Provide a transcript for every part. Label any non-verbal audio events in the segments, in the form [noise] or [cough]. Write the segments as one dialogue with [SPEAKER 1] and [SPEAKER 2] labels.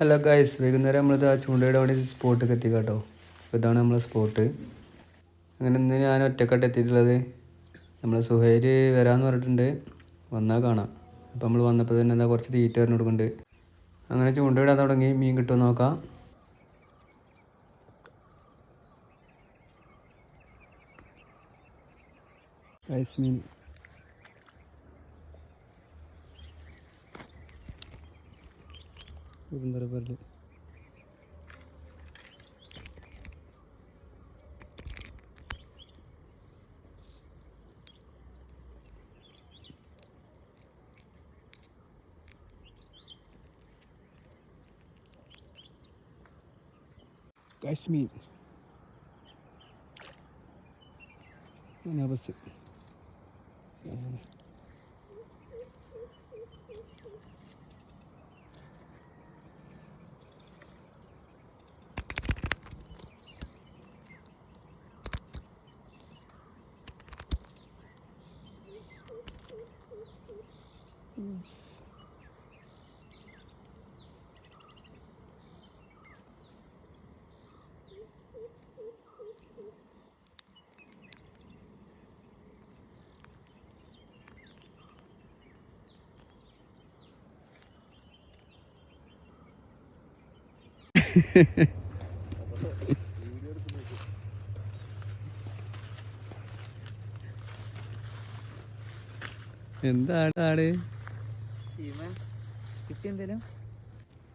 [SPEAKER 1] Hello guys വൈകുന്നേരം നമ്മളിത് ആ ചൂണ്ടയുടെ വേണ്ടി സ്പോട്ടൊക്കെ എത്തി കേട്ടോ ഇതാണ് നമ്മളെ സ്പോട്ട് അങ്ങനെ ഇന്ന് ഞാൻ ഒറ്റക്കെട്ട് എത്തിയിട്ടുള്ളത്. നമ്മളെ സുഹൈൽ വരാമെന്ന് പറഞ്ഞിട്ടുണ്ട്. വന്നാൽ കാണാം. അപ്പോൾ നമ്മൾ വന്നപ്പോൾ തന്നെ എന്താ കുറച്ച് തീറ്റ എറിഞ്ഞ് കൊടുക്കുന്നുണ്ട്. അങ്ങനെ ചൂണ്ടയിടാൻ തുടങ്ങി. മീൻ കിട്ടുമോ നോക്കാം. ഗൈസ് മീൻ. bunları böyle Guys meat. Ne havası? Yani. [laughs] എന്താണ് ആട്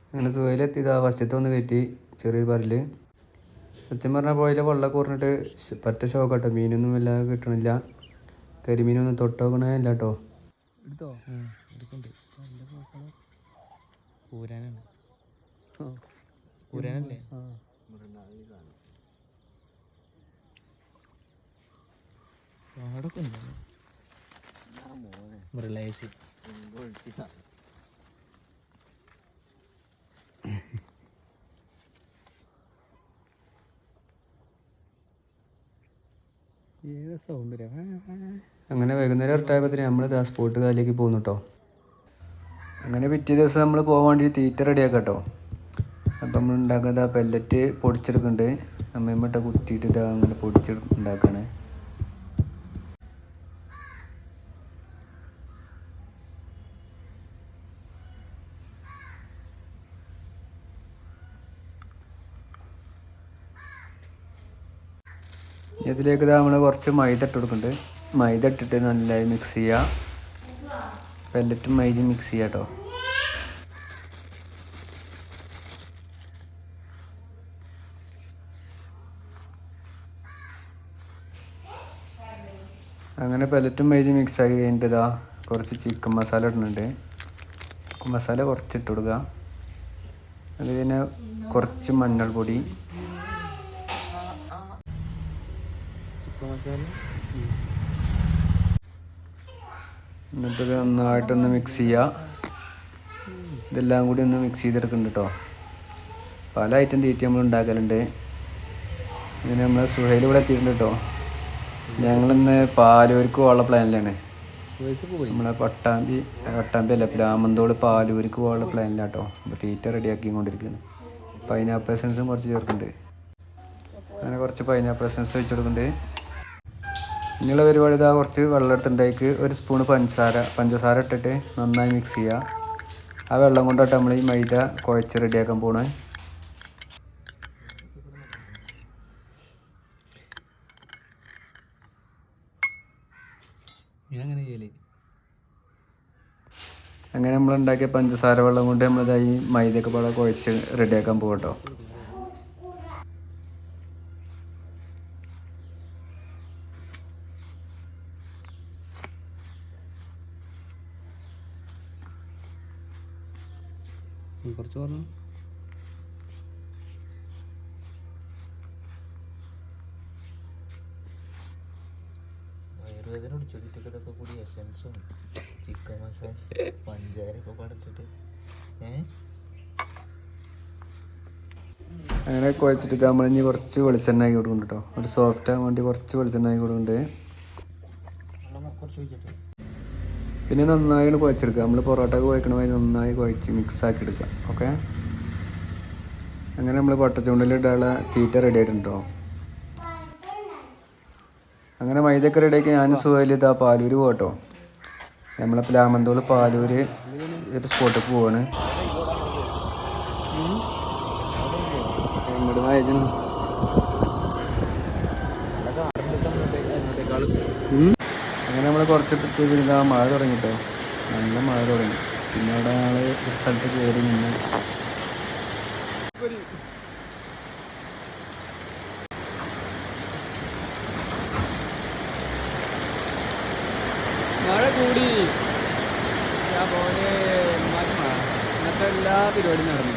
[SPEAKER 1] അങ്ങനെ സുഖയിലെത്തിയതാ ഫസ്റ്റത്തെ ഒന്ന് കയറ്റി ചെറിയൊരു പറൽ സത്യം പറഞ്ഞാൽ പോയില്ല വെള്ളം കുറഞ്ഞിട്ട് പറ്റ ഷോക്കാട്ടോ മീനൊന്നും വല്ലാതെ കിട്ടണില്ല. കരിമീനൊന്നും തൊട്ടോക്കണേ ഇല്ല കേട്ടോ
[SPEAKER 2] എടുത്തോ? എടുക്കണ്ട്. പൂരാനാണ്. പോക്കാണ് പൂരാനല്ലേ പാടൊക്കെ ഉണ്ടോ മൃളേശി ഏതാ സൗണ്ട്
[SPEAKER 1] അങ്ങനെ വൈകുന്നേരം ഇറട്ടായപ്പോഴത്തേന് നമ്മൾ ആ സ്പോട്ട് കാലിലേക്ക് പോകുന്നു കേട്ടോ അങ്ങനെ പിറ്റേ ദിവസം നമ്മൾ പോകാൻ വേണ്ടി തീറ്റ റെഡിയാക്കാം കേട്ടോ അപ്പം നമ്മൾ ഉണ്ടാക്കുന്നത് ആ പെല്ലറ്റ് പൊടിച്ചെടുക്കുന്നുണ്ട്. അമ്മയമ്മട്ട കുത്തിയിട്ട് ഇതാ അങ്ങനെ പൊടിച്ചെടു ഉണ്ടാക്കുകയാണ് ഇതിലേക്ക് നമ്മൾ കുറച്ച് മൈദ ഇട്ട് കൊടുക്കുന്നുണ്ട്. മൈദ ഇട്ടിട്ട് നല്ലതായി മിക്സ് ചെയ്യുക പെല്ലറ്റും മൈദയും മിക്സ് ചെയ്യാം കേട്ടോ അങ്ങനെ പലറ്റും മൈജി മിക്സ് ആക്കി കഴിഞ്ഞിട്ട് ഇതാ കുറച്ച് ചിക്കൻ മസാല ഇടുന്നുണ്ട്. ചിക്കൻ മസാല കുറച്ച് ഇട്ട് കൊടുക്കുക അത് പിന്നെ കുറച്ച് മഞ്ഞൾപ്പൊടി.
[SPEAKER 2] ചിക്കൻ മസാല
[SPEAKER 1] നന്നായിട്ടൊന്ന് മിക്സ് ചെയ്യുക ഇതെല്ലാം കൂടി ഒന്ന് മിക്സ് ചെയ്തെടുക്കുന്നുണ്ട് കേട്ടോ പല ഐറ്റം തീറ്റ നമ്മൾ ഉണ്ടാക്കലുണ്ട്. ഇതിന് നമ്മൾ സുഹൈൽ ഇവിടെ എത്തിയിട്ടുണ്ട് കേട്ടോ ഞങ്ങളിന്ന് പാലൂർക്ക് പോകാനുള്ള പ്ലാനിലാണ് നമ്മളെ പട്ടാമ്പി പട്ടാമ്പി അല്ല രാമന്തോട് പാലൂർക്ക് പോകാനുള്ള പ്ലാനില്ല കേട്ടോ അപ്പോൾ തീറ്റ റെഡിയാക്കി കൊണ്ടിരിക്കുകയാണ് പൈനാപ്പിൾ എസൻസും കുറച്ച് ചേർക്കുന്നുണ്ട്. അങ്ങനെ കുറച്ച് പൈനാപ്പിൾ എസൻസ് വെച്ച് കൊടുക്കുന്നുണ്ട്. ഇനിയുള്ള പരിപാടി ഇതാ കുറച്ച് വെള്ളം എടുത്തിട്ടുണ്ടായിക്ക്. ഒരു സ്പൂണ് പഞ്ചസാര പഞ്ചസാര ഇട്ടിട്ട് നന്നായി മിക്സ് ചെയ്യുക ആ വെള്ളം കൊണ്ടിട്ട് നമ്മൾ ഈ മൈദ കുഴച്ച് റെഡിയാക്കാൻ പോണേ
[SPEAKER 2] അങ്ങനെ
[SPEAKER 1] നമ്മൾ ഉണ്ടാക്കിയ പഞ്ചസാര വെള്ളം കൊണ്ട് നമ്മളിതായി മൈദയൊക്കെ പാടെ കുഴച്ച് റെഡിയാക്കാൻ പോകട്ടോ
[SPEAKER 2] കുറച്ച് പറഞ്ഞു ഇതൊക്കെ കൂടി എസൻസും ചിക്കൻ മസാല പഞ്ചാരൊക്കെ പടത്തിട്ട്
[SPEAKER 1] അങ്ങനെ കുഴച്ചിട്ട് നമ്മൾ ഇനി കുറച്ച് വെളിച്ചെണ്ണ ആക്കി കൊടുക്കും കേട്ടോ ഒരു സോഫ്റ്റ് ആകാൻ വേണ്ടി കുറച്ച് വെളിച്ചെണ്ണ ആക്കി കൊടുക്കുന്നുണ്ട്. പിന്നെ നന്നായി കുഴച്ചെടുക്കുക. നമ്മൾ പൊറോട്ട കുഴക്കണ മാതിരി നന്നായി കുഴച്ച് മിക്സ് ആക്കി എടുക്കുക. ഓക്കെ അങ്ങനെ നമ്മൾ പട്ടച്ചുണ്ടിലിടാനുള്ള തീറ്റ റെഡി ആയിട്ടുണ്ടോ അങ്ങനെ മൈദയൊക്കെ ഞാൻ സുഖയിൽ ഇതാ പാലൂര് പോട്ടോ നമ്മളെ പ്ലാമന്തോൾ പാലൂര് ഒരു സ്പോട്ടിൽ പോവാണ്. അങ്ങനെ നമ്മൾ കുറച്ച് ഇതാ മഴ തുടങ്ങിട്ടോ. നല്ല മഴ തുടങ്ങി. പിന്നെ അവിടെ ഞങ്ങൾ സ്ഥലത്ത് കയറി നിന്ന്
[SPEAKER 3] മഴ കൂടി ഞാൻ പോലെ ഇന്നത്തെ എല്ലാ പരിപാടിയും നടന്നു.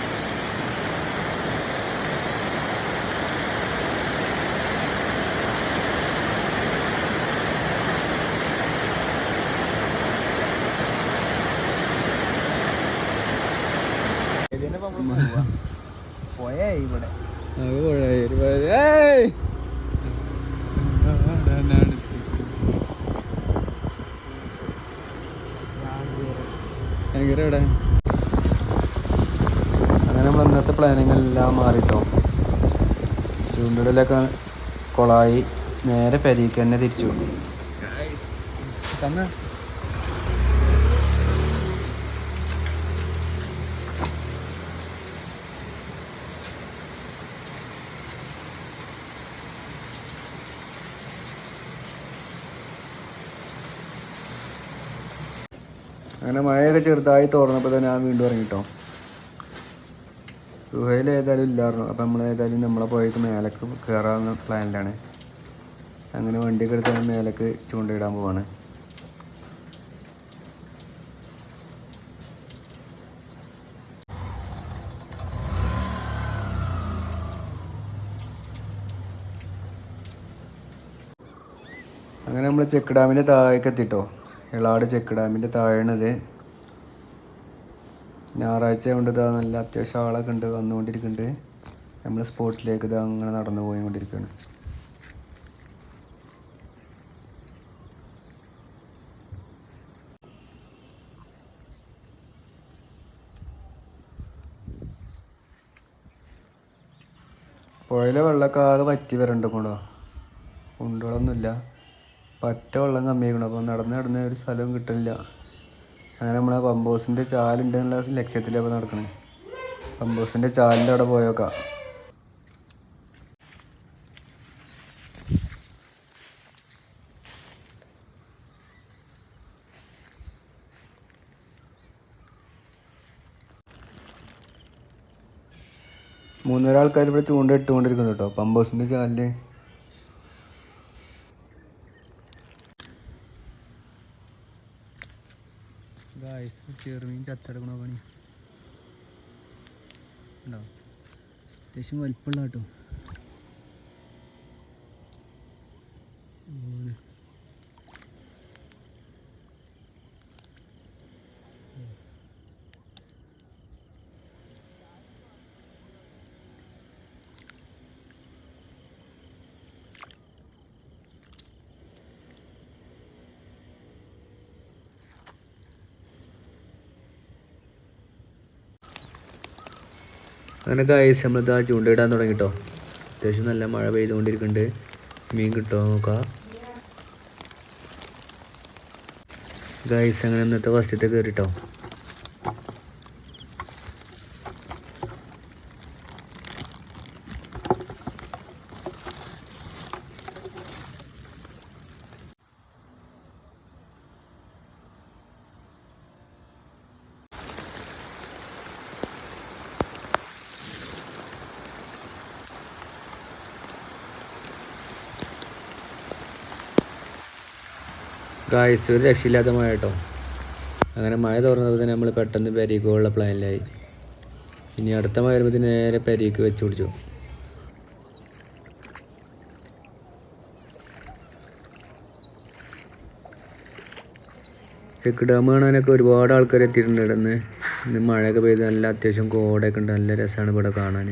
[SPEAKER 2] പോയേ ഇവിടെ
[SPEAKER 3] അത് കുഴപ്പമില്ല. ഒരുപാട് ഏയ്! ഭയങ്കര ഇവിടെ
[SPEAKER 1] അങ്ങനെ നമ്മൾ ഇന്നത്തെ പ്ലാനിങ് എല്ലാം മാറിട്ടോ. ചൂണ്ടിടലൊക്കെ കൊളായി. നേരെ പെരീക്ക് തന്നെ തിരിച്ചു.
[SPEAKER 3] തന്നെ.
[SPEAKER 1] അങ്ങനെ മഴയൊക്കെ ചെറുതായി തോർന്നപ്പോൾ തന്നെ ഞാൻ വീണ്ടും ഇറങ്ങിട്ടോ. സുഹയിൽ ഏതായാലും ഇല്ലായിരുന്നു. അപ്പം നമ്മൾ ഏതായാലും നമ്മളെ പോയിട്ട് മേലക്ക് കയറാവുന്ന പ്ലാനിലാണ്. അങ്ങനെ വണ്ടി എടുത്ത് മേലക്ക് മേലേക്ക് ചൂണ്ടയിടാൻ പോവാണ്. അങ്ങനെ നമ്മൾ ചെക്ക് ഡാമിന്റെ താഴേക്ക് എത്തിട്ടോ. ഇളാട് ചെക്ക് ഡാമിന്റെ താഴെയാണിത് ഞായറാഴ്ച കൊണ്ട് ഇതാ നല്ല അത്യാവശ്യം ആളൊക്കെ ഉണ്ട് വന്നുകൊണ്ടിരിക്കുന്നുണ്ട് നമ്മൾ സ്പോട്ടിലേക്ക് ഇതാ അങ്ങനെ നടന്നു പോയിക്കൊണ്ടിരിക്കുകയാണ് പുഴയിലെ വെള്ളമൊക്കെ ആകെ പറ്റി വരണ്ട കൂടോ കുണ്ടുകളൊന്നുമില്ല. പറ്റ വെള്ളം കമ്മിയാക്കണം അപ്പോൾ നടന്ന് നടന്ന് ഒരു സ്ഥലവും കിട്ടുന്നില്ല അങ്ങനെ നമ്മളെ പമ്പോസിന്റെ ചാലുണ്ട് എന്നുള്ള ലക്ഷ്യത്തിലാണ് നടക്കണേ. പമ്പോസിന്റെ ചാലിന്റെ അവിടെ പോയോക്കാം. മൂന്നര ആൾക്കാർ ഇവിടെ ചൂണ്ട ഇട്ടുകൊണ്ടിരിക്കുന്നു കേട്ടോ. പമ്പോസിന്റെ ചാലിൽ
[SPEAKER 3] ഗായ്സ് ചെറുമീൻ ചത്തെടുക്കണ പണി. ഉണ്ടാവും അത്യാവശ്യം വലിപ്പമുള്ള കേട്ടോ
[SPEAKER 1] അങ്ങനെ ഗായ്സ് നമ്മളിതാ ചൂണ്ടയിടാൻ തുടങ്ങിട്ടോ. അത്യാവശ്യം നല്ല മഴ പെയ്തുകൊണ്ടിരിക്കുന്നുണ്ട്. മീൻ കിട്ടുമോ നോക്കാം. ഗായസ് അങ്ങനെ ഇന്നത്തെ ഫസ്റ്റത്തെ കയറിട്ടോ ഗായ്സ് ഒരു രക്ഷയില്ലാത്ത മഴ കേട്ടോ അങ്ങനെ മഴ തുറന്നപ്പോൾ തന്നെ നമ്മൾ പെട്ടെന്ന് പെരീക്കുള്ള പ്ലാനിലായി ഇനി അടുത്ത മഴ വരുമ്പോൾ നേരെ പെരീക്ക് വെച്ച് പിടിച്ചു. ചെക്ക് ഡാം കാണാനൊക്കെ ഒരുപാട് ആൾക്കാർ എത്തിയിട്ടുണ്ട് ഇവിടെ നിന്ന് ഇന്ന് മഴയൊക്കെ പെയ്ത് നല്ല അത്യാവശ്യം കോടയൊക്കെ ഉണ്ട്. നല്ല രസമാണ് ഇവിടെ കാണാൻ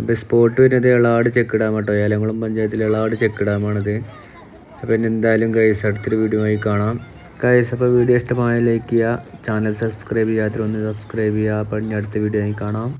[SPEAKER 1] അപ്പോൾ സ്പോട്ട് വരുന്നത് എളാട് ചെക്ക് ഡാം കേട്ടോ ഏലംകുളം പഞ്ചായത്തിലെ എളാട് ചെക്ക് ഡാമാണിത്. അപ്പോൾ ഇനി എന്തായാലും കൈസ് അടുത്തൊരു വീഡിയോ ആയി കാണാം. കൈസ് അപ്പോൾ വീഡിയോ ഇഷ്ടമായ ലൈക്ക് ചെയ്യുക. ചാനൽ സബ്സ്ക്രൈബ് ചെയ്യാത്തൊന്ന് സബ്സ്ക്രൈബ് ചെയ്യുക. അപ്പോൾ ഇനി അടുത്ത വീഡിയോ ആയി കാണാം.